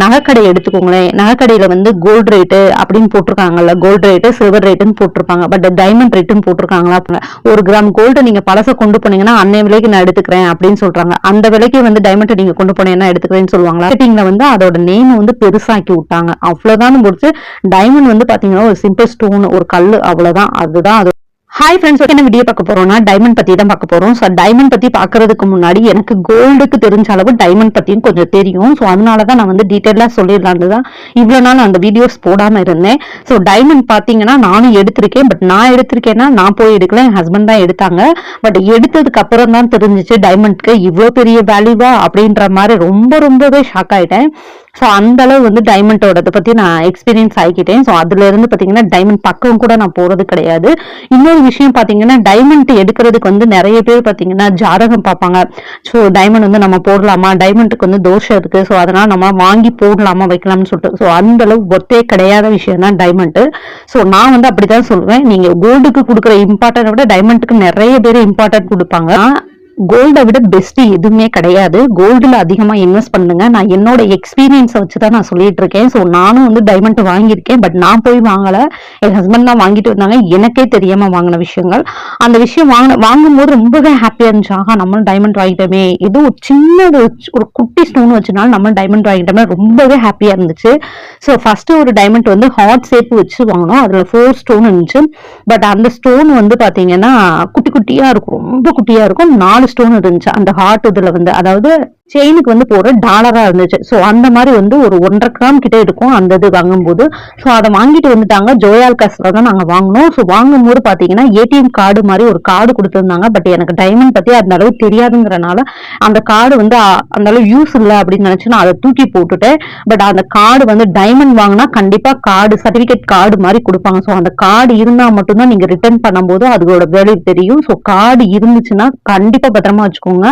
நகைக்கடை எடுத்துக்கோங்களேன். நகைக்கடையில வந்து கோல்டு ரேட்டு அப்படின்னு போட்டிருக்காங்கல்ல கோல்டு ரேட்டு சில்வர் ரேட்டுன்னு போட்டிருப்பாங்க. பட் டைமண்ட் ரேட்டுன்னு போட்டிருக்காங்களா? ஒரு கிராம் கோல்டு நீங்க பழச கொண்டு போனீங்கன்னா அன்னைய விலைக்கு நான் எடுத்துக்கிறேன் அப்படின்னு சொல்றாங்க. அந்த விலைக்கு வந்து டைமண்ட் நீங்க கொண்டு போனீங்கன்னா எடுத்துக்கிறேன்னு சொல்லுவாங்களா? மார்க்கெட்டிங்ல வந்து அதோட நேம் வந்து பெருசாக்கி விட்டாங்க. அவ்வளவுதான் முடிச்சு டைமண்ட் வந்து பாத்தீங்கன்னா ஒரு சிம்பிள் ஸ்டோன் ஒரு கல் அவ்வளவுதான். அதுதான் அது ஹாய் ஃப்ரெண்ட்ஸ் என்ன வீடியோ பார்க்க போறோம்னா டைமண்ட் பத்தி தான் பார்க்க போறோம். ஸோ டைமண்ட் பத்தி பாக்குறதுக்கு முன்னாடி எனக்கு கோல்டுக்கு தெரிஞ்ச அளவு டைமண்ட் பத்தியும் கொஞ்சம் தெரியும். ஸோ அதனால தான் நான் வந்து டீட்டெயிலாக சொல்லிடலான்னு தான் இவ்வளோ நாள் அந்த வீடியோஸ் போடாம இருந்தேன். ஸோ டைமண்ட் பார்த்தீங்கன்னா நானும் எடுத்திருக்கேன். பட் நான் எடுத்திருக்கேன்னா நான் போய் எடுக்கல. என் ஹஸ்பண்ட் தான் எடுத்தாங்க. பட் எடுத்ததுக்கு அப்புறம் தான் தெரிஞ்சிச்சு டைமண்ட்க்கு இவ்வளோ பெரிய வேல்யூவா அப்படின்ற மாதிரி ரொம்ப ரொம்பவே ஷாக் ஆயிட்டேன். ஸோ அந்த அளவு வந்து டைமண்டோட பத்தி நான் எக்ஸ்பீரியன்ஸ் ஆகிக்கிட்டேன். ஸோ அதுல இருந்து பாத்தீங்கன்னா டைமண்ட் பக்கம் கூட நான் போறது கிடையாது. இன்னொரு விஷயம் பார்த்தீங்கன்னா டைமண்ட் எடுக்கிறதுக்கு வந்து நிறைய பேர் பார்த்தீங்கன்னா ஜாதகம் பார்ப்பாங்க. ஸோ டைமண்ட் வந்து நம்ம போடலாமா? டைமண்டுக்கு வந்து தோஷம் இருக்கு. ஸோ அதனால நம்ம வாங்கி போடலாமா வைக்கலாம்னு சொல்லிட்டு. ஸோ அந்த அளவு ஒத்தே கிடையாத விஷயம் தான் டைமண்ட் ஸோ நான் வந்து அப்படிதான் சொல்லுவேன் நீங்க கோல்டுக்கு கொடுக்குற இம்பார்ட்டன்ட் விட டைமண்டுக்கு நிறைய பேர் இம்பார்ட்டன்ட் கொடுப்பாங்க. கோல்டை விட பெஸ்ட் எதுவுமே கிடையாது. கோல்டுல அதிகமா இன்வெஸ்ட் பண்ணுங்க. நான் என்னோட எக்ஸ்பீரியன்ஸை வச்சு தான் நான் சொல்லிட்டு இருக்கேன் ஸோ நானும் வந்து டைமண்ட் வாங்கியிருக்கேன். பட் நான் போய் வாங்கல. என் ஹஸ்பண்ட் தான் வாங்கிட்டு வந்தாங்க. எனக்கே தெரியாம வாங்கின விஷயங்கள். அந்த விஷயம் வாங்கின வாங்கும்போது ரொம்பவே ஹாப்பியா இருந்துச்சு. ஆஹா நம்மளும் டைமண்ட் வாங்கிட்டோமே. ஏதோ ஒரு சின்னது ஒரு குட்டி ஸ்டோன் வச்சுனாலும் நம்ம டைமண்ட் வாங்கிட்டோமே ரொம்பவே ஹாப்பியா இருந்துச்சு. ஸோ ஃபர்ஸ்ட் ஒரு டைமண்ட் வந்து ஹாட் ஷேப் வச்சு வாங்கினோம். அதுல ஃபோர் ஸ்டோன் இருந்துச்சு. பட் அந்த ஸ்டோன் வந்து பாத்தீங்கன்னா குட்டி குட்டியா இருக்கும். ரொம்ப குட்டியா இருக்கும். நாலு ஸ்டோன் இருந்துச்சு. அந்த ஹார்ட் இதுல வந்து. அதாவது செயினுக்கு வந்து போற டாலரா இருந்துச்சு. ஸோ அந்த மாதிரி வந்து ஒரு ஒன்றரை கிராம் கிட்ட இருக்கும் அந்த இது வாங்கும்போது. ஸோ அதை வாங்கிட்டு வந்துட்டாங்க. ஜோயால் காசுல தான் நாங்கள் வாங்கினோம். ஸோ வாங்கும்போது பார்த்தீங்கன்னா ஏடிஎம் கார்டு மாதிரி ஒரு கார்டு கொடுத்துருந்தாங்க. பட் எனக்கு டைமண்ட் பத்தி அந்த அளவு தெரியாதுங்கிறனால அந்த கார்டு வந்து அந்த அளவு யூஸ் இல்லை அப்படின்னு நினச்சி நான் அதை தூக்கி போட்டுட்டேன். பட் அந்த கார்டு வந்து டைமண்ட் வாங்கினா கண்டிப்பாக கார்டு சர்டிஃபிகேட் கார்டு மாதிரி கொடுப்பாங்க. ஸோ அந்த கார்டு இருந்தால் மட்டும்தான் நீங்கள் ரிட்டர்ன் பண்ணும்போது அதோட வேல்யூ தெரியும். ஸோ கார்டு இருந்துச்சுன்னா கண்டிப்பாக பத்திரமா வச்சுக்கோங்க.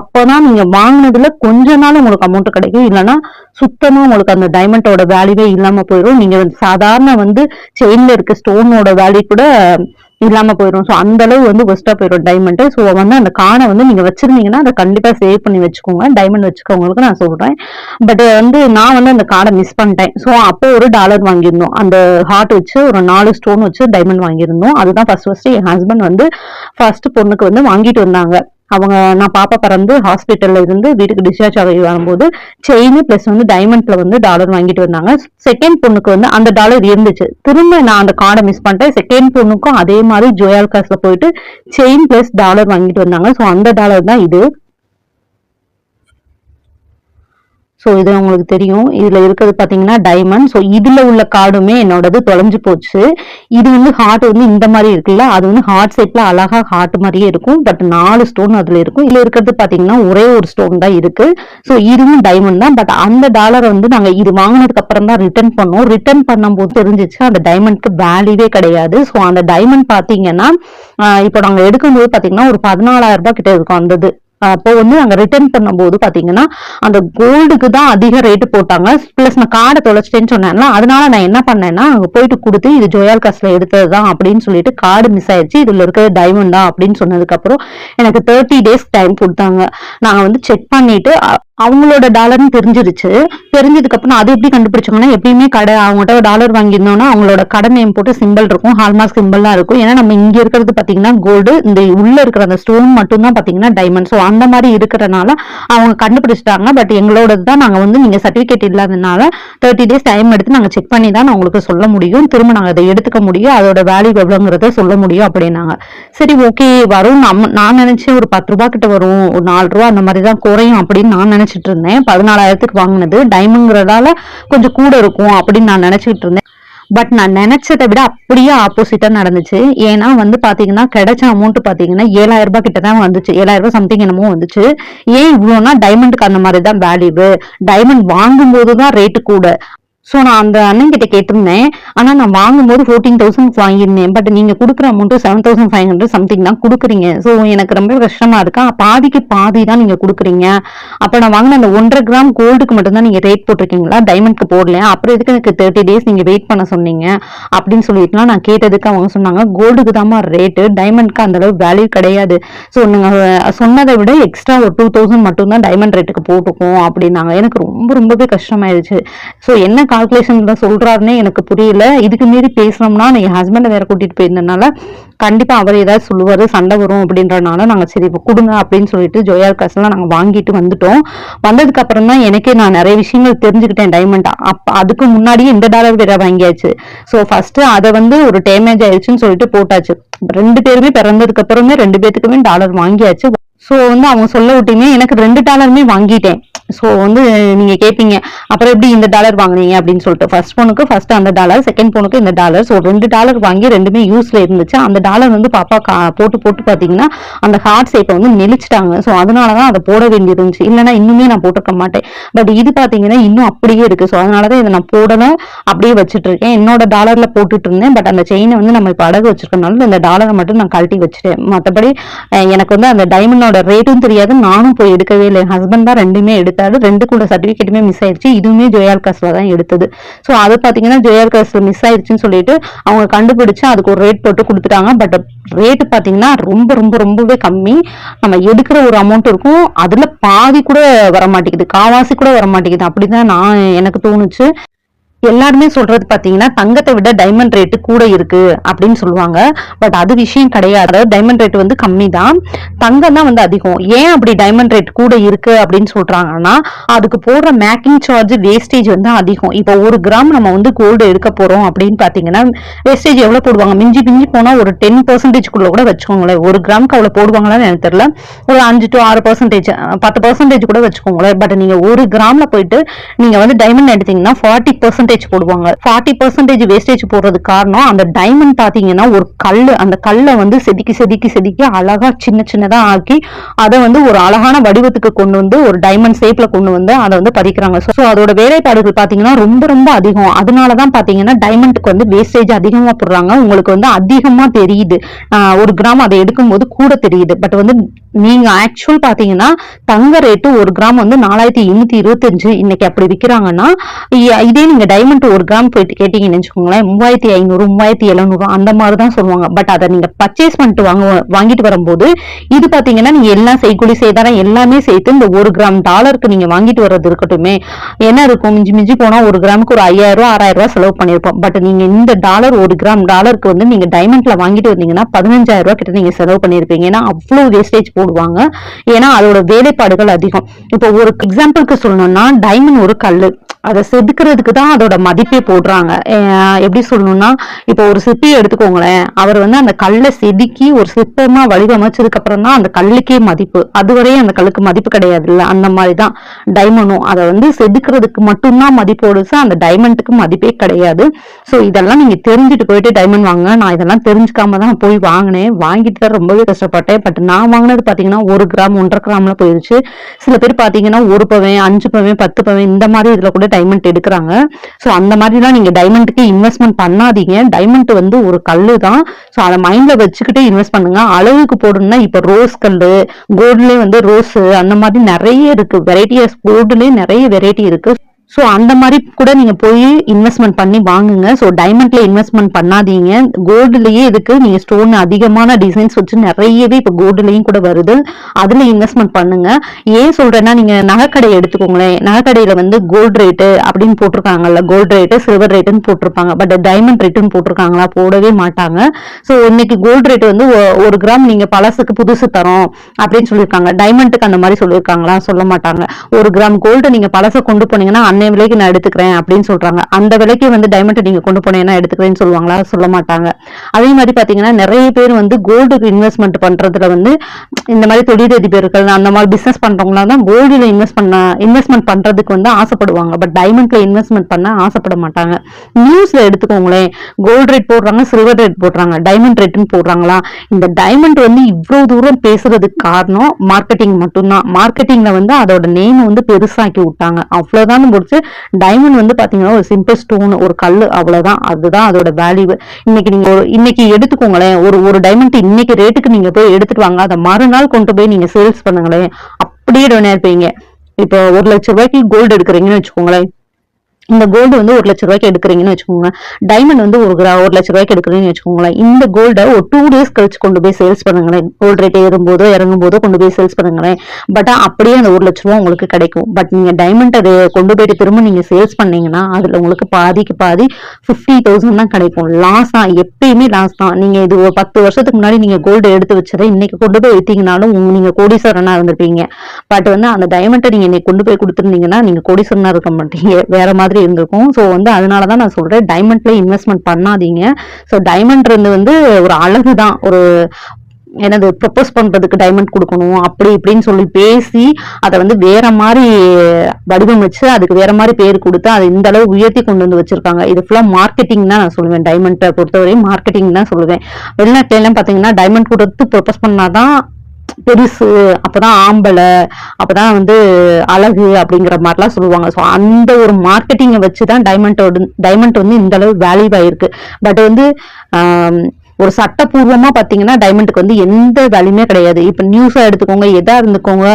அப்போதான் நீங்கள் வாங்கின வாங்கினதுல கொஞ்ச நாள் உங்களுக்கு அமௌண்ட் கிடைக்கும். இல்லைன்னா சுத்தமா உங்களுக்கு அந்த டைமண்டோட வேல்யூவே இல்லாம போயிடும் நீங்க வந்து சாதாரண வந்து செயின்ல இருக்க ஸ்டோனோட வேல்யூ கூட இல்லாம போயிடும் ஸோ அந்த அளவு வந்து வெஸ்டா போயிடும் டைமண்ட் ஸோ வந்து அந்த காணை வந்து நீங்க வச்சிருந்தீங்கன்னா அதை கண்டிப்பா சேவ் பண்ணி வச்சுக்கோங்க. டைமண்ட் வச்சுக்கவங்களுக்கு நான் சொல்றேன். பட் வந்து நான் வந்து அந்த கார்டை மிஸ் பண்ணிட்டேன். ஸோ அப்போ ஒரு டாலர் வாங்கியிருந்தோம். அந்த ஹார்ட் வச்சு ஒரு நாலு ஸ்டோன் வச்சு டைமண்ட் வாங்கியிருந்தோம். அதுதான் ஃபர்ஸ்ட் ஃபர்ஸ்ட் என் ஹஸ்பண்ட் வந்து ஃபர்ஸ்ட் பொண்ணுக்கு வந்து வாங்கிட்டு வந்தாங்க. அவங்க நான் பாப்பா பிறந்து ஹாஸ்பிட்டல்ல இருந்து வீட்டுக்கு டிஸ்சார்ஜ் ஆகி வரும்போது செயின் பிளஸ் வந்து டைமண்ட்ல வந்து டாலர் வாங்கிட்டு வந்தாங்க. செகண்ட் பொண்ணுக்கு வந்து அந்த டாலர் இருந்துச்சு. திரும்ப நான் அந்த கார்டை மிஸ் பண்ணிட்டேன். செகண்ட் பொண்ணுக்கும் அதே மாதிரி ஜோயால் காசுல போயிட்டு செயின் பிளஸ் டாலர் வாங்கிட்டு வந்தாங்க. ஸோ அந்த டாலர் தான் இது. ஸோ இது உங்களுக்கு தெரியும். இதில் இருக்கிறது பார்த்தீங்கன்னா டைமண்ட் ஸோ இதில் உள்ள கார்டுமே என்னோடது தொலைஞ்சு போச்சு. இது வந்து ஹார்ட் வந்து இந்த மாதிரி இருக்குல்ல? அது வந்து ஹார்ட் ஷேப்பில் அழகாக ஹார்ட் மாதிரியே இருக்கும். பட் நாலு ஸ்டோன் அதில் இருக்கும். இதில் இருக்கிறது பார்த்தீங்கன்னா ஒரே ஒரு ஸ்டோன் தான் இருக்குது ஸோ இதுவும் டைமண்ட் தான். பட் அந்த டாலரை வந்து நாங்கள் இது வாங்கினதுக்கு அப்புறம் தான் ரிட்டர்ன் பண்ணோம். ரிட்டர்ன் பண்ணும்போது தெரிஞ்சிச்சு அந்த டைமண்ட்க்கு வேல்யூவே கிடையாது. ஸோ அந்த டைமண்ட் பார்த்தீங்கன்னா இப்போ நாங்கள் எடுக்கும்போது பார்த்தீங்கன்னா ஒரு பதினாலாயிரம் ரூபாய் கிட்ட இருக்கும் அந்தது அப்போ வந்து நாங்க ரிட்டர்ன் பண்ணும்போது பாத்தீங்கன்னா அந்த கோல்டுக்கு தான் அதிக ரேட்டு போட்டாங்க. பிளஸ் நான் கார்டை தொலைச்சிட்டேன்னு சொன்னேன்ல அதனால நான் என்ன பண்ணேன்னா அங்க போயிட்டு கொடுத்து இது ஜோயால் காசுல எடுத்தது தான் அப்படின்னு சொல்லிட்டு கார்டு மிஸ் ஆயிடுச்சு. இதுல இருக்கிறது டைமண்ட் தான் அப்படின்னு சொன்னதுக்கு அப்புறம் எனக்கு தேர்ட்டி டேஸ் டைம் கொடுத்தாங்க. நாங்க வந்து செக் பண்ணிட்டு அவங்களோட டாலர்னு தெரிஞ்சிருச்சு. தெரிஞ்சதுக்கு அப்புறம் அது எப்படி கண்டுபிடிச்சோம்னா எப்பயுமே கடை அவங்ககிட்ட டாலர் வாங்கியிருந்தோம்னா அவங்களோட கடை நேம் போட்டு சிம்பிள் இருக்கும். ஹால்மார்க் சிம்பிள்லாம் இருக்கும். ஏன்னா நம்ம இங்க இருக்கிறது பாத்தீங்கன்னா கோல்டு இந்த உள்ள இருக்கிற அந்த ஸ்டோன் மட்டும் தான் பாத்தீங்கன்னா டைமண்ட் ஸோ அந்த மாதிரி இருக்கிறனால அவங்க கண்டுபிடிச்சிட்டாங்க. பட் எங்களோடது தான் நாங்க வந்து நீங்க சர்டிபிகேட் இல்லாதனால தேர்ட்டி டேஸ் டைம் எடுத்து நாங்க செக் பண்ணி தான் நான் உங்களுக்கு சொல்ல முடியும். திரும்ப நாங்க அதை எடுத்துக்க முடியும். அதோட வேல்யூ எவ்வளவுங்கிறத சொல்ல முடியும் அப்படின்னாங்க. சரி ஓகே வரும். நம்ம நான் நினைச்சேன் ஒரு பத்து ரூபா கிட்ட வரும். ஒரு நாலு ரூபா அந்த மாதிரி தான் குறையும் அப்படின்னு நான் நினச்சிட்டு இருந்தேன் பதினாலாயிரத்துக்கு வாங்கினது. டைமண்ட்ங்கிறதால கொஞ்சம் கூட இருக்கும் அப்படின்னு நான் நினைச்சிட்டு இருந்தேன் பட் நான் நினைச்சதை விட அப்படியே ஆப்போசிட்டா நடந்துச்சு. ஏன்னா வந்து பாத்தீங்கன்னா கிடைச்ச அமௌண்ட் பாத்தீங்கன்னா ஏழாயிரம் ரூபாய் கிட்ட தான் வந்துச்சு. ஏழாயிரம் ரூபாய் சம்திங் என்னமோ வந்துச்சு. ஏன் இவ்வளோனா டைமண்டுக்கு அந்த மாதிரி தான் வேல்யூவு டைமண்ட் வாங்கும்போது தான் ரேட்டு கூட. ஸோ நான் அந்த அண்ணன் கிட்ட கேட்டிருந்தேன். ஆனால் நான் வாங்கும்போது ஃபோர்டீன் தௌசண்ட் வாங்கியிருந்தேன். பட் நீங்கள் கொடுக்குற amount seven thousand five hundred something தான் கொடுக்குறீங்க. ஸோ எனக்கு ரொம்ப கஷ்டமாக இருக்கா. பாதிக்கு பாதி தான் நீங்கள் கொடுக்குறீங்க. அப்போ நான் வாங்கின அந்த ஒன்றரை கிராம் கோல்டுக்கு மட்டும்தான் நீங்கள் ரேட் போட்டிருக்கீங்களா? டைமண்ட்க்கு போடல அப்புறம் எதுக்கு எனக்கு தேர்ட்டி டேஸ் நீங்கள் வெயிட் பண்ண சொன்னீங்க? அப்படின்னு சொல்லிட்டுலாம் நான் கேட்டதுக்கு அவங்க சொன்னாங்க கோல்டுக்கு தாம்மா ரேட்டு டைமண்ட்க்கு அந்தளவு வேல்யூ கிடையாது. ஸோ நீங்கள் சொன்னதை விட எக்ஸ்ட்ரா ஒரு டூ தௌசண்ட் மட்டும் தான் டைமண்ட் ரேட்டுக்கு போட்டுக்கும் அப்படின்னாங்க. எனக்கு ரொம்ப ரொம்பவே கஷ்டமாயிருச்சு. ஸோ என்ன கால்குலேஷன்ல சொல்கிறாருன்னே எனக்கு புரியல. இதுக்கு மீறி பேசுனோம்னா நான் என் ஹஸ்பண்டை வேற கூட்டிட்டு போயிருந்தனால கண்டிப்பா அவர் ஏதாவது சொல்லுவாரு சண்டை வரும் அப்படின்றனால நாங்க சரி இப்போ கொடுங்க அப்படின்னு சொல்லிட்டு ஜோயால் காசுலாம் நாங்க வாங்கிட்டு வந்துட்டோம். வந்ததுக்கு அப்புறம் தான் எனக்கே நான் நிறைய விஷயங்கள் தெரிஞ்சுக்கிட்டேன் டைமண்ட் அப்ப அதுக்கு முன்னாடியே இந்த டாலர் வேற வாங்கியாச்சு. ஸோ ஃபர்ஸ்ட் அதை வந்து ஒரு டேமேஜ் ஆயிடுச்சுன்னு சொல்லிட்டு போட்டாச்சு. ரெண்டு பேருமே பிறந்ததுக்கு அப்புறமே ரெண்டு பேத்துக்குமே டாலர் வாங்கியாச்சு. ஸோ வந்து அவங்க சொல்ல விட்டீங்க எனக்கு ரெண்டு டாலருமே வாங்கிட்டேன். ஸோ வந்து நீங்க கேட்பீங்க அப்புறம் எப்படி இந்த டாலர் வாங்கினீங்க? அப்படின்னு சொல்லிட்டு. ஃபர்ஸ்ட் பொண்ணுக்கு ஃபர்ஸ்ட் அந்த டாலர் செகண்ட் ஃபோனுக்கு இந்த டாலர் ஸோ ரெண்டு டாலர் வாங்கி ரெண்டுமே யூஸ்ல இருந்துச்சு. அந்த டாலர் வந்து பாப்பா கா- போட்டு போட்டு பாத்தீங்கன்னா அந்த ஹார்ட் ஷேப்பை வந்து நெளிச்சிட்டாங்க ஸோ அதனால தான் அதை போட வேண்டியது இருந்துச்சு. இல்லைன்னா இன்னுமே நான் போட்டிருக்க மாட்டேன். பட் இது பாத்தீங்கன்னா இன்னும் அப்படியே இருக்கு. ஸோ அதனால தான் இதை நான் போடல அப்படியே வச்சுட்டு இருக்கேன் என்னோட டாலர்ல போட்டுட்டு இருந்தேன் பட் அந்த செயினை வந்து நம்ம இப்போ அடகு வச்சிருக்கனால இந்த டாலரை மட்டும் நான் கழட்டி வச்சுட்டேன். மற்றபடி எனக்கு வந்து அந்த டைமண்டோட ரேட்டும் தெரியாது. நானும் போய் எடுக்கவே இல்லை. என் ஹஸ்பண்ட் தான் ரெண்டுமே எடுத்தாரு. ரெண்டுக்குள்ள சர்டிஃபிகேட்டுமே மிஸ் ஆயிடுச்சு. இதுவுமே ஜோயால் காசுல தான் எடுத்தது. ஸோ அது பார்த்தீங்கன்னா ஜோயால் காசுல மிஸ் ஆயிடுச்சுன்னு சொல்லிட்டு அவங்க கண்டுபிடிச்சு அதுக்கு ஒரு ரேட் போட்டு கொடுத்துட்டாங்க. பட் ரேட் பார்த்தீங்கன்னா ரொம்ப ரொம்ப ரொம்பவே கம்மி. நம்ம எடுக்கிற ஒரு அமௌண்ட் இருக்கும். அதுல பாதி கூட வர மாட்டேங்குது காவாசி கூட வர மாட்டேங்குது அப்படிதான் நான் எனக்கு தோணுச்சு. எல்லாருமே சொல்றது பாத்தீங்கன்னா தங்கத்தை விட டைமண்ட் ரேட்டு கூட இருக்கு அப்படின்னு சொல்லுவாங்க. பட் அது விஷயம் கிடையாது. டைமண்ட் ரேட் வந்து கம்மி தான் தங்கம் தான் வந்து அதிகம். ஏன் அப்படி டைமண்ட் ரேட் கூட இருக்கு அப்படின்னு சொல்றாங்கன்னா அதுக்கு போடுற மேக்கிங் சார்ஜ் வேஸ்டேஜ் வந்து அதிகம். இப்போ ஒரு கிராம் நம்ம வந்து கோல்டு எடுக்க போறோம் அப்படின்னு பாத்தீங்கன்னா வேஸ்டேஜ் எவ்வளவு போடுவாங்க? மிஞ்சி மிஞ்சி போனா ஒரு டென் பர்சன்டேஜ்குள்ள கூட வச்சுக்கோங்களேன். ஒரு கிராமுக்கு அவ்வளவு போடுவாங்களான்னு எனக்கு தெரியல. ஒரு அஞ்சு டு ஆறு பர்சன்டேஜ் பத்து பர்சன்டேஜ் கூட வச்சுக்கோங்களேன். பட் நீங்க ஒரு கிராம்ல போயிட்டு நீங்க வந்து டைமண்ட் எடுத்தீங்கன்னா ஃபார்ட்டி பர்சன்டேஜ் போடுவாங்க. ஃபார்ட்டி பர்சன்டேஜ் வேஸ்டேஜ் போடுறதுக்கு காரணம் அந்த டைமண்ட் பாத்தீங்கன்னா ஒரு கல் அந்த கல்லை வந்து செதுக்கி செதுக்கி செதுக்கி அழகா சின்ன சின்னதா ஆக்கி அதை வந்து ஒரு அழகான வடிவத்துக்கு கொண்டு வந்து ஒரு டைமண்ட் ஷேப்ல கொண்டு வந்து அதை வந்து பதிக்கிறாங்க. ஸோ அதோட வேலைப்பாடுகள் பாத்தீங்கன்னா ரொம்ப ரொம்ப அதிகம். அதனாலதான் பாத்தீங்கன்னா டைமண்ட்க்கு வந்து வேஸ்டேஜ் அதிகமா போடுறாங்க. உங்களுக்கு வந்து அதிகமா தெரியுது. ஒரு கிராம் அதை எடுக்கும்போது கூட தெரியுது. பட் வந்து நீங்க ஆக்சுவல் பாத்தீங்கன்னா தங்க ரேட்டு ஒரு கிராம் வந்து நாலாயிரத்தி எண்ணூத்தி இருபத்தஞ்சு இன்னைக்கு அப்படி விற்கிறாங்கன்னா இதே நீங்க டைமண்ட் ஒரு கிராம் போயிட்டு கேட்டீங்கன்னு வச்சுக்கோங்களேன் மூவாயிரத்தி ஐநூறு மூவாயிரத்தி எழுநூறு அந்த மாதிரி தான் சொல்லுவாங்க. பட் அதை நீங்க பர்ச்சேஸ் பண்ணிட்டு வாங்க வாங்கிட்டு வரும்போது இது பாத்தீங்கன்னா நீங்க எல்லாம் செய்கூலி செய்தாரம் எல்லாமே சேர்த்து இந்த ஒரு கிராம் டாலருக்கு நீங்க வாங்கிட்டு வர்றது இருக்கட்டுமே. என்ன இருக்கும்? மிஞ்சி மிஞ்சி போனா ஒரு கிராமுக்கு ஒரு ஐயாயிரம் ரூபாய் ஆறாயிரம் ரூபாய் செலவு பண்ணிருப்போம் பட் நீங்க இந்த டாலர் ஒரு கிராம் டாலருக்கு வந்து நீங்க டைமண்ட்ல வாங்கிட்டு வந்தீங்கன்னா பதினஞ்சாயிரம் ரூபாய் கிட்ட நீங்க செலவு பண்ணிருப்பீங்க ஏன்னா அவ்வளவு வேஸ்டேஜ் போடுவாங்க. ஏன்னா அதோட வேலைப்பாடுகள் அதிகம். இப்போ ஒரு எக்ஸாம்பிளுக்கு சொல்லணும்னா டைமண்ட் ஒரு கல்லு. அதை செதுக்கிறதுக்கு தான் அதோட மதிப்பே போடுறாங்க. எப்படி சொல்லணும்னா இப்போ ஒரு சிற்பியை எடுத்துக்கோங்களேன். அவர் வந்து அந்த கல்லை செதுக்கி ஒரு சிற்பமா வடிவமைச்சதுக்கு அப்புறம் தான் அந்த கல்லுக்கே மதிப்பு. அதுவரையும் அந்த கல்லுக்கு மதிப்பு கிடையாது இல்லை அந்த மாதிரி தான். டைமண்டும் அதை வந்து செதுக்கிறதுக்கு மட்டும்தான் மதிப்போடுச்சு அந்த டைமண்டுக்கு மதிப்பே கிடையாது. ஸோ இதெல்லாம் நீங்க தெரிஞ்சுட்டு போயிட்டு டைமண்ட் வாங்க நான் இதெல்லாம் தெரிஞ்சுக்காம தான் போய் வாங்கினேன். வாங்கிட்டு தான் ரொம்பவே கஷ்டப்பட்டேன். பட் நான் வாங்கினது பாத்தீங்கன்னா ஒரு கிராம் ஒன்றரை கிராம்ல போயிருச்சு. சில பேர் பாத்தீங்கன்னா ஒரு பவன் அஞ்சு பவன் பத்து பவன் இந்த மாதிரி இதுல கூட டைமண்ட் எடுக்கிறாங்க. ஸோ அந்த மாதிரிலாம் நீங்க டைமண்டுக்கு இன்வெஸ்ட்மெண்ட் பண்ணாதீங்க. டைமண்ட் வந்து ஒரு கல்லு தான் ஸோ அதை மைண்ட்ல வச்சுக்கிட்டே இன்வெஸ்ட் பண்ணுங்க. அளவுக்கு போடணும்னா இப்போ ரோஸ் கல்லு கோல்டுலேயே வந்து ரோஸ் அந்த மாதிரி நிறைய இருக்கு. வெரைட்டி ஆஃப் கோல்டுலேயே நிறைய வெரைட்டி இருக்கு. ஸோ அந்த மாதிரி கூட நீங்க போய் இன்வெஸ்ட்மெண்ட் பண்ணி வாங்குங்க. ஸோ டைமண்ட்ல இன்வெஸ்ட்மெண்ட் பண்ணாதீங்க. கோல்டுலயே இதுக்கு நீங்க ஸ்டோன் அதிகமான டிசைன்ஸ் வச்சு நிறையவே இப்போ கோல்டுலயும் கூட வருது. அதுல இன்வெஸ்ட்மெண்ட் பண்ணுங்க. ஏன் சொல்றேன்னா நீங்க நகைக்கடை எடுத்துக்கோங்களேன். நகைக்கடையில வந்து கோல்டு ரேட்டு அப்படின்னு போட்டிருக்காங்கல்ல. கோல்டு ரேட்டு சில்வர் ரேட்டுன்னு போட்டிருப்பாங்க. பட் டைமண்ட் ரேட்டுன்னு போட்டிருக்காங்களா? போடவே மாட்டாங்க. ஸோ இன்னைக்கு கோல்டு ரேட் வந்து ஒரு கிராம் நீங்க பழசுக்கு புதுசு தரோம் அப்படின்னு சொல்லியிருக்காங்க. டைமண்டுக்கு அந்த மாதிரி சொல்லியிருக்காங்களா சொல்ல மாட்டாங்க. ஒரு கிராம் கோல்டு நீங்க பழசை கொண்டு போனீங்கன்னா அன்னைய விலைக்கு நான் எடுத்துக்கிறேன் அப்படின்னு சொல்றாங்க. அந்த விலைக்கு வந்து டைமண்ட் நீங்க கொண்டு போனேன்னா எடுத்துக்கிறேன்னு சொல்லுவாங்களா? சொல்ல மாட்டாங்க. அதே மாதிரி பாத்தீங்கன்னா நிறைய பேர் வந்து கோல்டுக்கு இன்வெஸ்ட்மெண்ட் பண்றதுல வந்து இந்த மாதிரி தொழிலதிபர்கள் அந்த மாதிரி பிசினஸ் பண்றவங்களா தான் கோல்டுல இன்வெஸ்ட் பண்ண இன்வெஸ்ட்மெண்ட் பண்றதுக்கு வந்து ஆசைப்படுவாங்க. பட் டைமண்ட்ல இன்வெஸ்ட்மெண்ட் பண்ண ஆசைப்பட மாட்டாங்க. நியூஸ்ல எடுத்துக்கோங்களேன் கோல்டு ரேட் போடுறாங்க சில்வர் ரேட் போடுறாங்க டைமண்ட் ரேட்னு போடுறாங்களா? இந்த டைமண்ட் வந்து இவ்வளவு தூரம் பேசுறதுக்கு காரணம் மார்க்கெட்டிங் மட்டும்தான். மார்க்கெட்டிங்ல வந்து அதோட நேம் வந்து பெருசாக்கி விட்டாங்க. அவ்வளவுதான் இருந்துச்சு. டைமண்ட் வந்து பாத்தீங்கன்னா ஒரு சிம்பிள் ஸ்டோன் ஒரு கல் அவ்வளவுதான். அதுதான் அதோட வேல்யூ இன்னைக்கு நீங்க ஒரு இன்னைக்கு எடுத்துக்கோங்களேன் ஒரு ஒரு டைமண்ட் இன்னைக்கு ரேட்டுக்கு நீங்க போய் எடுத்துட்டு வாங்க. அதை மறுநாள் கொண்டு போய் நீங்க சேல்ஸ் பண்ணுங்களேன். அப்படியே டொனே இருப்பீங்க. இப்போ ஒரு லட்சம் ரூபாய்க்கு கோல்டு எடுக்கிறீங்கன்னு வச்சுக்கோங்களேன். இந்த கோல்டு வந்து ஒரு லட்ச ரூபாய்க்கு எடுக்கிறீங்கன்னு வச்சுக்கோங்க டைமண்ட் வந்து ஒரு கிரா ஒரு லட்ச ரூபாய்க்கு எடுக்கிறீங்கன்னு வச்சுக்கோங்களேன். இந்த கோல்டை ஒரு டூ டேஸ் கழிச்சு கொண்டு போய் சேல்ஸ் பண்ணுங்களேன். கோல்டு ரேட் ஏறும்போதோ இறங்கும் போதோ கொண்டு போய் சேல்ஸ் பண்ணுங்களேன். பட் அப்படியே அந்த ஒரு லட்ச ரூபா உங்களுக்கு கிடைக்கும். பட் நீங்கள் டைமண்ட் அதை கொண்டு போயிட்டு திரும்ப நீங்கள் சேல்ஸ் பண்ணீங்கன்னா அதில் உங்களுக்கு பாதிக்கு பாதி ஃபிஃப்டி தௌசண்ட் தான் கிடைக்கும். லாஸ் தான் எப்பயுமே லாஸ் தான். நீங்கள் இது ஒரு பத்து வருஷத்துக்கு முன்னாடி நீங்கள் கோல்டு எடுத்து வச்சதை இன்னைக்கு கொண்டு போய் வைத்தீங்கனாலும் உங்க- நீங்கள் கோடீஸ்வரனா இருந்திருப்பீங்க. பட் வந்து அந்த டைமண்டை நீங்கள் இன்னைக்கு கொண்டு போய் கொடுத்துருந்தீங்கன்னா நீங்கள் கோடீஸ்வரனாக இருக்க மாட்டீங்க. வேற மாதிரி இருந்திருக்கும். ஸோ வந்து அதனால தான் நான் சொல்கிறேன் டைமண்ட்ல இன்வெஸ்ட்மெண்ட் பண்ணாதீங்க. ஸோ டைமண்ட் வந்து ஒரு அழகு தான் ஒரு என்னது ப்ரப்போஸ் பண்ணுறதுக்கு டைமண்ட் கொடுக்கணும் அப்படி இப்படின்னு சொல்லி பேசி அதை வந்து வேற மாதிரி வடிவமைச்சு அதுக்கு வேற மாதிரி பேர் கொடுத்து அதை இந்த அளவு உயர்த்தி கொண்டு வந்து வச்சிருக்காங்க. இது ஃபுல்லாக மார்க்கெட்டிங் தான் நான் சொல்லுவேன். டைமண்ட்டை பொறுத்தவரை மார்க்கெட்டிங் தான் சொல்லுவேன். வெளிநாட்டிலாம் பார்த்தீங்கன்னா டைமண்ட் கொடுத்து ப்ரொப்போஸ் பண்ணாதான் பெருசு அப்போதான் ஆம்பளை அப்போதான் வந்து அழகு அப்படிங்கிற மாதிரிலாம் சொல்லுவாங்க. ஸோ அந்த ஒரு மார்க்கெட்டிங்கை வச்சு தான் டைமண்டோட டைமண்ட் வந்து இந்த அளவு வேல்யூ ஆயிருக்கு பட் வந்து ஒரு சட்டப்பூர்வமா பாத்தீங்கன்னா டைமண்டுக்கு வந்து எந்த வேலையுமே கிடையாது. இப்ப நியூஸா எடுத்துக்கோங்க எதா இருந்துக்கோங்க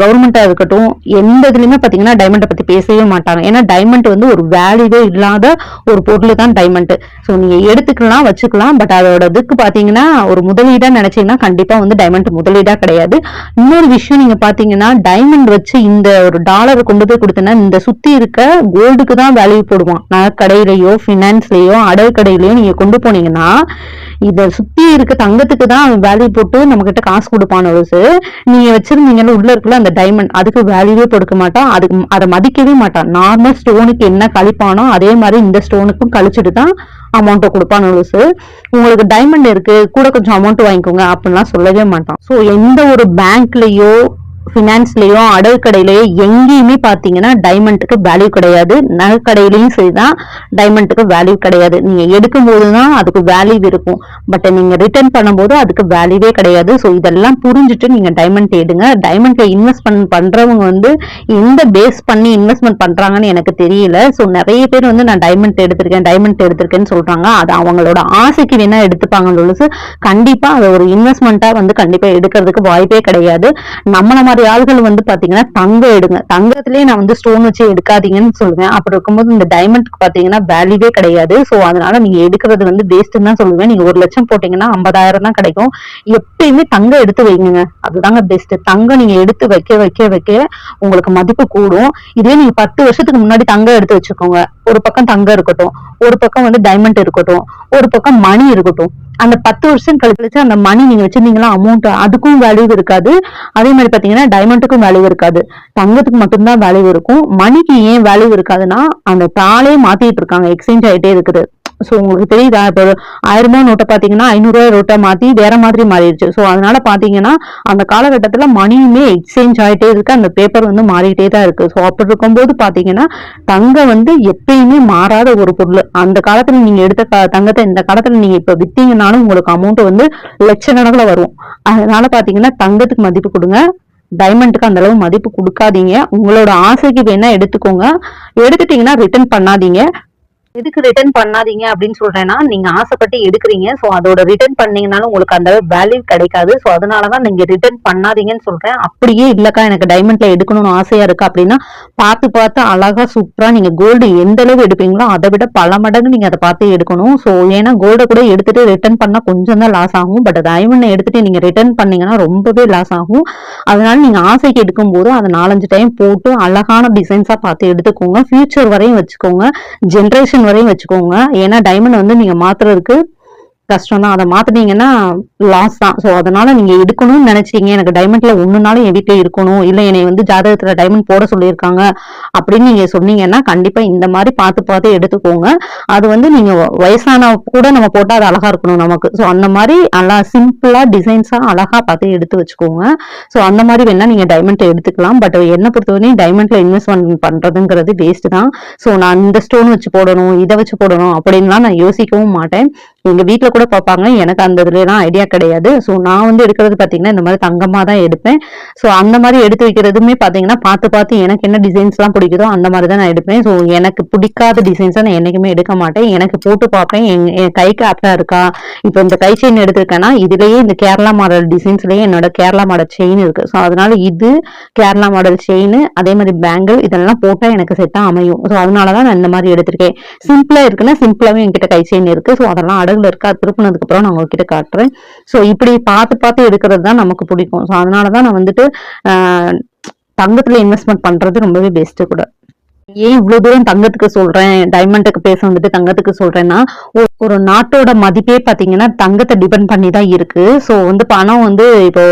கவர்மெண்டா இருக்கட்டும் எந்த இதுலயுமே பாத்தீங்கன்னா டைமண்டை பத்தி பேசவே மாட்டாங்க. ஏன்னா டைமண்ட் வந்து ஒரு வேல்யூவே இல்லாத ஒரு பொருள் தான் டைமண்ட் ஸோ நீங்க எடுத்துக்கலாம் வச்சுக்கலாம் பட் அதோட இதுக்கு பாத்தீங்கன்னா ஒரு முதலீடா நினைச்சீங்கன்னா கண்டிப்பா வந்து டைமண்ட் முதலீடா கிடையாது. இன்னொரு விஷயம் நீங்க பாத்தீங்கன்னா டைமண்ட் வச்சு இந்த ஒரு டாலர் கொண்டு போய் கொடுத்தனா இந்த சுத்தி இருக்க கோல்டுக்கு தான் வேல்யூ போடுவான். நகைக்கடையிலயோ ஃபினான்ஸ்லேயோ அடகு கடையிலயோ நீங்க கொண்டு போனீங்கன்னா இதை சுத்தி இருக்க தங்கத்துக்கு தான் வேல்யூ போட்டு நம்ம கிட்ட காசு கொடுப்பான ஒரு நீங்க வச்சிருந்தீங்கன்னு உள்ள இருக்குல்ல அந்த டைமண்ட் அதுக்கு வேல்யூவே கொடுக்க மாட்டான். அதுக்கு அதை மதிக்கவே மாட்டான். நார்மல் ஸ்டோனுக்கு என்ன கழிப்பானோ அதே மாதிரி இந்த ஸ்டோனுக்கும் கழிச்சிட்டு தான் அமௌண்ட்டை கொடுப்பான் லூசு உங்களுக்கு டைமண்ட் இருக்கு கூட கொஞ்சம் அமௌண்ட் வாங்கிக்கோங்க அப்படின்லாம் சொல்லவே மாட்டான். ஸோ எந்த ஒரு பேங்க்லயோ ஃபினான்ஸ்லயோ அடகு கடையிலயோ எங்கேயுமே பாத்தீங்கன்னா டைமண்டுக்கு வேல்யூ கிடையாது. நகை கடையிலயும் சரிதான் டைமண்டுக்கு வேல்யூ கிடையாது. நீங்க எடுக்கும் போதுதான் அதுக்கு வேல்யூ இருக்கும். பட் நீங்க ரிட்டர்ன் பண்ணும்போது அதுக்கு வேல்யூவே கிடையாது. ஸோ இதெல்லாம் புரிஞ்சுட்டு நீங்க டைமண்ட் எடுங்க டைமண்ட்ல இன்வெஸ்ட்மெண்ட் பண்றவங்க வந்து எந்த பேஸ் பண்ணி இன்வெஸ்ட்மெண்ட் பண்றாங்கன்னு எனக்கு தெரியல. ஸோ நிறைய பேர் வந்து நான் டைமண்ட் எடுத்திருக்கேன் டைமண்ட் எடுத்திருக்கேன்னு சொல்றாங்க. அது அவங்களோட ஆசைக்கு வேணா எடுத்துப்பாங்கன்னு சொல்லி கண்டிப்பா அதை ஒரு இன்வெஸ்ட்மெண்ட்டா வந்து கண்டிப்பா எடுக்கிறதுக்கு வாய்ப்பே கிடையாது. நம்மள மாதிரி ஆள்கள் வந்து பாத்தீங்கன்னா தங்கம் எடுங்க. தங்கத்திலேயே நான் வந்து ஸ்டோன் வச்சு எடுக்காதீங்கன்னு சொல்லுவேன். அப்படி இருக்கும்போது இந்த டைமண்ட்க்கு பாத்தீங்கன்னா வேல்யூவே கிடையாது. சோ அதனால நீங்க எடுக்கிறது வந்து வேஸ்ட்னு தான் சொல்லுவேன். நீங்க ஒரு லட்சம் போட்டீங்கன்னா ஐம்பதாயிரம் தான் கிடைக்கும். எப்பயுமே தங்கம் எடுத்து வைங்க அதுதாங்க பெஸ்ட் தங்கம் நீங்க எடுத்து வைக்க வைக்க வைக்க உங்களுக்கு மதிப்பு கூடும். இதே நீங்க பத்து வருஷத்துக்கு முன்னாடி தங்கம் எடுத்து வச்சுக்கோங்க. ஒரு பக்கம் தங்கம் இருக்கட்டும். ஒரு பக்கம் வந்து டைமண்ட் இருக்கட்டும். ஒரு பக்கம் மணி இருக்கட்டும். அந்த பத்து வருஷம் கழிச்சு அந்த மணி நீங்க வச்சிருந்தீங்களா அமௌண்ட் அதுக்கும் வேல்யூ இருக்காது. அதே மாதிரி பாத்தீங்கன்னா டைமண்டுக்கும் வேல்யூ இருக்காது. தங்கத்துக்கு மட்டும்தான் வேல்யூ இருக்கும். மணிக்கு ஏன் வேல்யூ இருக்காதுன்னா அந்த தாளே மாத்திட்டு இருக்காங்க. எக்ஸ்சேஞ்ச் ஆயிட்டே இருக்குது. ஸோ உங்களுக்கு தெரியுதா? இப்போ ஆயிரம் ரூபாய் நோட்டை பார்த்தீங்கன்னா ஐநூறுரூவா நோட்டை மாற்றி வேற மாதிரி மாறிடுச்சு. ஸோ அதனால பார்த்தீங்கன்னா அந்த காலகட்டத்தில் மணியுமே எக்ஸ்சேஞ்ச் ஆகிட்டே இருக்கு. அந்த பேப்பர் வந்து மாறிட்டே தான் இருக்கு. ஸோ அப்படி இருக்கும்போது பார்த்தீங்கன்னா தங்கம் வந்து எப்பயுமே மாறாத ஒரு பொருள். அந்த காலத்தில் நீங்கள் எடுத்த க- தங்கத்தை இந்த காலத்தில் நீங்கள் இப்போ விற்றீங்கனாலும் உங்களுக்கு அமௌண்ட் வந்து லட்சக்கணக்கில் வரும். அதனால பார்த்தீங்கன்னா தங்கத்துக்கு மதிப்பு கொடுங்க. டைமண்டுக்கு அந்த அளவு மதிப்பு கொடுக்காதீங்க. உங்களோட ஆசைக்கு வேணா எடுத்துக்கோங்க. எடுத்துட்டீங்கன்னா ரிட்டர்ன் பண்ணாதீங்க. எதுக்கு ரிட்டர்ன் பண்ணாதீங்க அப்படின்னு சொல்றேன்னா நீங்க ஆசைப்பட்டு எடுக்கிறீங்க. சோ அதோட ரிட்டர்ன் பண்ணீங்கனாலும் உங்களுக்கு அந்த வேல்யூ கிடைக்காது. சோ அதனாலதான் நீங்க ரிட்டர்ன் பண்ணாதீங்கன்னு சொல்றேன். அப்படியே இல்லக்கா எனக்கு டைமண்ட்ல எடுக்கணும்னு ஆசையா இருக்கு அப்படின்னா பார்த்து பார்த்து அழகா சூப்பரா நீங்க கோல்டு எந்த அளவு எடுப்பீங்களோ அதை விட பல மடங்கு நீங்க அதை பார்த்து எடுக்கணும். சோ ஏன்னா கோல்டை கூட எடுத்துட்டு ரிட்டர்ன் பண்ணா கொஞ்சம் தான் லாஸ் ஆகும். பட் டைமண்ட் எடுத்துட்டு நீங்க ரிட்டர்ன் பண்ணீங்கன்னா ரொம்பவே லாஸ் ஆகும். அதனால நீங்க ஆசைக்கு எடுக்கும் போது அதை நாலஞ்சு டைம் போட்டு அழகான டிசைன்ஸா பார்த்து எடுத்துக்கோங்க. ஃபியூச்சர் வரையும் வச்சுக்கோங்க. ஜென்ரேஷன் வரையும் வச்சுக்கோங்க. ஏன்னா டைமண்ட் வந்து நீங்க மாத்துறதுக்கு கஷ்டம் தான் அதை மாத்திட்டீங்கன்னா லாஸ் தான். ஸோ அதனால நீங்க எடுக்கணும்னு நினைச்சீங்க. எனக்கு டைமண்ட்ல ஒண்ணுனாலும் என் வீட்டுல இருக்கணும். இல்ல என்னை வந்து ஜாதகத்துல டைமண்ட் போட சொல்லியிருக்காங்க அப்படின்னு நீங்க சொன்னீங்கன்னா கண்டிப்பா இந்த மாதிரி பார்த்து பார்த்து எடுத்துக்கோங்க. அது வந்து நீங்க வயசான கூட நம்ம போட்டா அது அழகா இருக்கணும் நமக்கு. ஸோ அந்த மாதிரி நல்லா சிம்பிளா டிசைன்ஸா அழகா பார்த்து எடுத்து வச்சுக்கோங்க. ஸோ அந்த மாதிரி வேணா நீங்க டைமண்ட் எடுத்துக்கலாம். பட் என்ன பொறுத்தவரையும் டைமண்ட்ல இன்வெஸ்ட்மெண்ட் பண்றதுங்கிறது வேஸ்ட் தான். ஸோ நான் இந்த ஸ்டோன் வச்சு போடணும் இதை வச்சு போடணும் அப்படின்லாம் நான் யோசிக்கவும் மாட்டேன். எங்கள் வீட்டில் கூட பார்ப்பாங்க எனக்கு அந்த இதுலாம் ஐடியா கிடையாது. ஸோ நான் வந்து எடுக்கிறது பார்த்தீங்கன்னா இந்த மாதிரி தங்கமாக தான் எடுப்பேன். ஸோ அந்த மாதிரி எடுத்து வைக்கிறதுமே பார்த்தீங்கன்னா பார்த்து பார்த்து எனக்கு என்ன டிசைன்ஸ்லாம் பிடிக்குதோ அந்த மாதிரி தான் நான் எடுப்பேன். ஸோ எனக்கு பிடிக்காத டிசைன்ஸை நான் என்றைக்குமே எடுக்க மாட்டேன். எனக்கு போட்டு பார்ப்பேன். என் என் கைக்கு ஆப்டா இருக்கா? இப்போ இந்த கை செயின் எடுத்திருக்கேன்னா இதுலேயே இந்த கேரளா மாடல் டிசைன்ஸ்லேயே என்னோட கேரளா மாடல் செயின் இருக்குது ஸோ அதனால இது கேரளா மாடல் செயின் அதே மாதிரி பேங்கிள் இதெல்லாம் போட்டால் எனக்கு செட்டாக அமையும். ஸோ அதனால தான் நான் இந்த மாதிரி எடுத்திருக்கேன். சிம்பிளாக இருக்குன்னா சிம்பிளாகவே என்கிட்ட கை செயின் இருக்குது ஸோ அதெல்லாம் படகுல இருக்கு அது திருப்பினதுக்கு அப்புறம் நான் உங்ககிட்ட காட்டுறேன். ஸோ இப்படி பார்த்து பார்த்து எடுக்கிறது தான் நமக்கு பிடிக்கும். ஸோ அதனால தான் நான் வந்துட்டு தங்கத்தில் தங்கத்துல இன்வெஸ்ட்மெண்ட் பண்றது ரொம்பவே பெஸ்ட்டு கூட. ஏன் இவ்வளோ தூரம் தங்கத்துக்கு சொல்றேன் டைமண்டுக்கு பேச வந்துட்டு தங்கத்துக்கு சொல்றேன்னா ஒரு நாட்டோட மதிப்பே பார்த்தீங்கன்னா தங்கத்தை டிபெண்ட் பண்ணி தான் இருக்கு. ஸோ வந்து பணம் வந்து இப்போ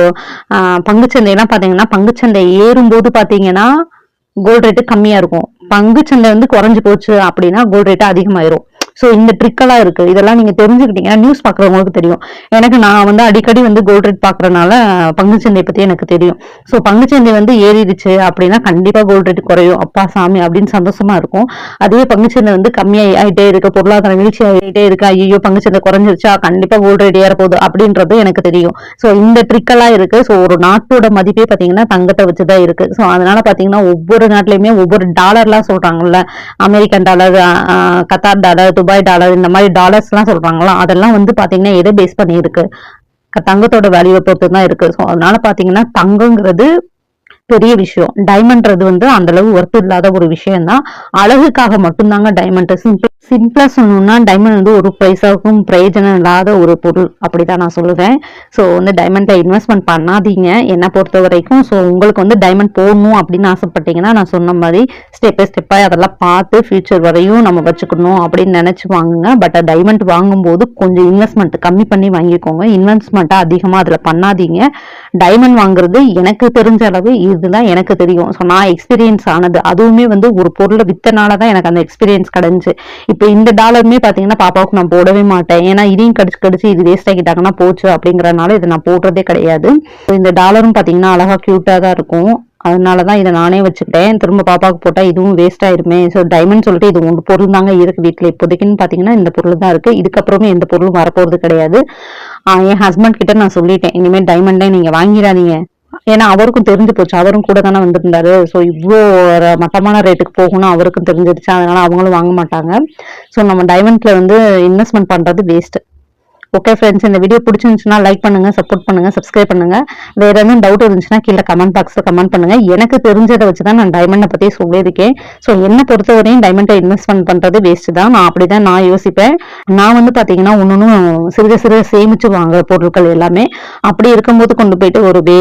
ஆஹ், பங்குச்சந்தையெல்லாம் பாத்தீங்கன்னா பங்குச்சந்தை ஏறும்போது பார்த்தீங்கன்னா கோல்டு ரேட்டு கம்மியா இருக்கும். பங்குச்சந்தை வந்து குறைஞ்சி போச்சு அப்படின்னா கோல்ட் ரேட்டு அதிகமாயிரும். ஸோ இந்த ட்ரிக்கெல்லாம் இருக்கு. இதெல்லாம் நீங்க தெரிஞ்சுக்கிட்டீங்கன்னா நியூஸ் பாக்குறவங்களுக்கு தெரியும். எனக்கு நான் வந்து அடிக்கடி வந்து கோல்ட் ரேட் பாக்குறதுனால பங்குச்சந்தை பத்தி எனக்கு தெரியும். ஸோ பங்குச்சந்தை வந்து ஏறிடுச்சு அப்படின்னா கண்டிப்பா கோல்ட் ரேட் குறையும். அப்பா சாமி அப்படின்னு சந்தோஷமா இருக்கும். அதே பங்குச்சந்தை வந்து கம்மியாயிட்டே இருக்கு. பொருளாதார வீழ்ச்சி ஆகிட்டே இருக்கு. ஐயோ பங்குச்சந்தை குறைஞ்சிருச்சா? கண்டிப்பா கோல்ட் ரேட் ஏற போகுது அப்படின்றது எனக்கு தெரியும். ஸோ இந்த ட்ரிக்கெல்லாம் இருக்கு. ஸோ ஒரு நாட்டோட மதிப்பே பாத்தீங்கன்னா தங்கத்தை வச்சுதான் இருக்கு. ஸோ அதனால பாத்தீங்கன்னா ஒவ்வொரு நாட்டிலயுமே ஒவ்வொரு டாலர்லாம் சொல்றாங்கல்ல. அமெரிக்கன் டாலர் கத்தார் டாலர் ரூபாய் டாலர் இந்த மாதிரி டாலர்ஸ் எல்லாம் சொல்றாங்களா? அதெல்லாம் வந்து பாத்தீங்கன்னா எதை பேஸ் பண்ணி இருக்கு தங்கத்தோட வேல்யூவை பொறுத்து தான் இருக்கு. ஸோ அதனால பாத்தீங்கன்னா தங்கங்கிறது பெரிய விஷயம். டைமண்ட்றது வந்து அந்த அளவு ஒர்த் இல்லாத ஒரு விஷயம் தான் அழகுக்காக மட்டும்தாங்க டைமண்ட் சிம்பிள் சிம்பிளாக சொல்லணும்னா டைமண்ட் வந்து ஒரு பைசாவுக்கும் பிரயோஜனம் இல்லாத ஒரு பொருள். அப்படி தான் நான் சொல்லுவேன். ஸோ வந்து டைமண்டில் இன்வெஸ்ட்மெண்ட் பண்ணாதீங்க. என்னை பொறுத்த வரைக்கும் ஸோ உங்களுக்கு வந்து டைமண்ட் போடணும் அப்படின்னு ஆசைப்பட்டீங்கன்னா நான் சொன்ன மாதிரி ஸ்டெப் பை ஸ்டெப்பாக அதெல்லாம் பார்த்து ஃபியூச்சர் வரையும் நம்ம வச்சுக்கணும் அப்படின்னு நினச்சி வாங்குங்க பட் டைமண்ட் வாங்கும்போது கொஞ்சம் இன்வெஸ்ட்மெண்ட் கம்மி பண்ணி வாங்கிக்கோங்க. இன்வெஸ்ட்மெண்ட்டை அதிகமாக அதில் பண்ணாதீங்க. டைமண்ட் வாங்குறது எனக்கு தெரிஞ்ச அளவு இதுதான் எனக்கு தெரியும். ஸோ நான் எக்ஸ்பீரியன்ஸ் ஆனது. அதுவுமே வந்து ஒரு பொருளை வித்தனால தான் எனக்கு அந்த எக்ஸ்பீரியன்ஸ் கிடஞ்சி. இப்போ இந்த டாலருமே பார்த்தீங்கன்னா பாப்பாவுக்கு நான் போடவே மாட்டேன். ஏன்னா இதையும் கடிச்சு கடிச்சு இது வேஸ்ட் ஆகிட்டாங்கன்னா போச்சு அப்படிங்கறதுனால இதை நான் போடுறதே கிடையாது. So, இந்த டாலரும் பார்த்தீங்கன்னா அழகா க்யூட்டாக தான் இருக்கும். அதனால தான் இதை நானே வச்சுக்கிட்டேன். திரும்ப பாப்பாவுக்கு போட்டால் இதுவும் வேஸ்ட் ஆயிருமே. ஸோ டைமண்ட் சொல்லிட்டு இது ஒன்று பொருள் தாங்க இருக்கு வீட்டில் இப்போதைக்குன்னு பார்த்தீங்கன்னா இந்த பொருள் தான் இருக்கு. இதுக்கப்புறமே எந்த பொருளும் வரப்போறது கிடையாது. என் ஹஸ்பண்ட் கிட்ட நான் சொல்லிட்டேன். இனிமேல் டைமண்டே நீங்கள் வாங்கிடாதீங்க. ஏன்னா அவருக்கும் தெரிஞ்சு போச்சு. அவரும் கூட தானே வந்திருந்தாரு. ஸோ இவ்வளோ மட்டமான ரேட்டுக்கு போகணும் அவருக்கும் தெரிஞ்சிருச்சு. அதனால அவங்களும் வாங்க மாட்டாங்க. ஸோ நம்ம டைமண்ட்ல வந்து இன்வெஸ்ட்மெண்ட் பண்றது வேஸ்ட் ஓகே ஃப்ரெண்ட்ஸ் இந்த வீடியோ பிடிச்சிருந்துச்சுன்னா லைக் பண்ணுங்க சப்போர்ட் பண்ணுங்க சப்ஸ்கிரைப் பண்ணுங்க. வேற எதுவும் டவுட் இருந்துச்சுன்னா கீழே கமெண்ட் பாக்ஸ்ல கமெண்ட் பண்ணுங்க. எனக்கு தெரிஞ்சதை வச்சு தான் நான் டைமண்டை பத்தி சொல்லியிருக்கேன். ஸோ என்னை பொறுத்தவரையும் டைமண்டை இன்வெஸ்ட்மெண்ட் பண்றது வேஸ்ட் தான். நான் அப்படிதான் நான் யோசிப்பேன். நான் வந்து பாத்தீங்கன்னா ஒன்னொன்னும் சிறுக சிறுக சேமிச்சு வாங்குற பொருட்கள் எல்லாமே அப்படி இருக்கும்போது கொண்டு போயிட்டு ஒரு வே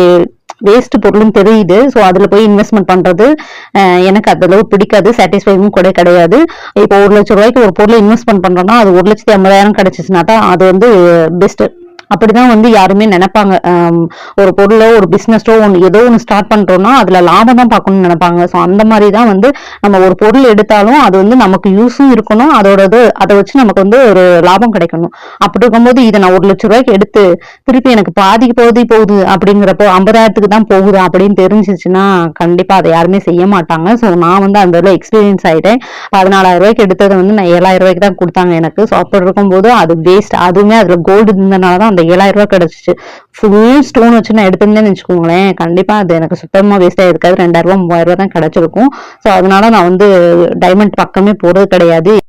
வேஸ்ட் பொருளும் தெரியுது. ஸோ அதில் போய் இன்வெஸ்ட்மெண்ட் பண்ணுறது எனக்கு அந்த பிடிக்காது சாட்டிஸ்ஃபைவும் கூட கிடையாது. இப்போ ஒரு லட்சம் ரூபாய்க்கு ஒரு பொருளை இன்வெஸ்ட்மெண்ட் பண்ணுறோம்னா அது ஒரு லட்சத்தி ஐம்பதாயிரம் கிடைச்சிச்சுனா தான் அது வந்து பெஸ்ட்டு அப்படிதான் வந்து யாருமே நினைப்பாங்க. ஒரு பொருளோ ஒரு பிசினஸோ ஒன்று ஏதோ ஒன்று ஸ்டார்ட் பண்றோம்னா அதுல லாபம் தான் பார்க்கணும்னு நினைப்பாங்க. ஸோ அந்த மாதிரி தான் வந்து நம்ம ஒரு பொருள் எடுத்தாலும் அது வந்து நமக்கு யூஸும் இருக்கணும். அதோட இது அதை வச்சு நமக்கு வந்து ஒரு லாபம் கிடைக்கணும். அப்படி இருக்கும்போது இதை நான் ஒரு லட்சம் ரூபாய்க்கு எடுத்து திருப்பி எனக்கு பாதிக்கு போகுது போகுது அப்படிங்கிறப்போ ஐம்பதாயிரத்துக்கு தான் போகுது அப்படின்னு தெரிஞ்சிச்சுன்னா கண்டிப்பா அதை யாருமே செய்ய மாட்டாங்க. ஸோ நான் வந்து அந்த அளவு எக்ஸ்பீரியன்ஸ் ஆயிட்டேன். பதினாலாயிரம் ரூபாய்க்கு எடுத்ததை வந்து நான் ஏழாயிரம் ரூபாய்க்கு தான் கொடுத்தாங்க எனக்கு. ஸோ அப்படி இருக்கும்போது அது வேஸ்ட் அதுவுமே அதுல கோல்டு இருந்தனால தான் அந்த ஏழாயிரம் ரூபாய் கிடைச்சிச்சு. ஃபுல் ஸ்டோன் வச்சு நான் எடுத்திருந்தேன்னு வச்சுக்கோங்களேன் கண்டிப்பாக அது எனக்கு சுத்தமாக வேஸ்ட் ஆயிருக்காது. ரெண்டாயிரம் ரூபா மூவாயிரம் ரூபா தான் கிடைச்சிருக்கும். ஸோ அதனால நான் வந்து டைமண்ட் பக்கமே போகிறது கிடையாது.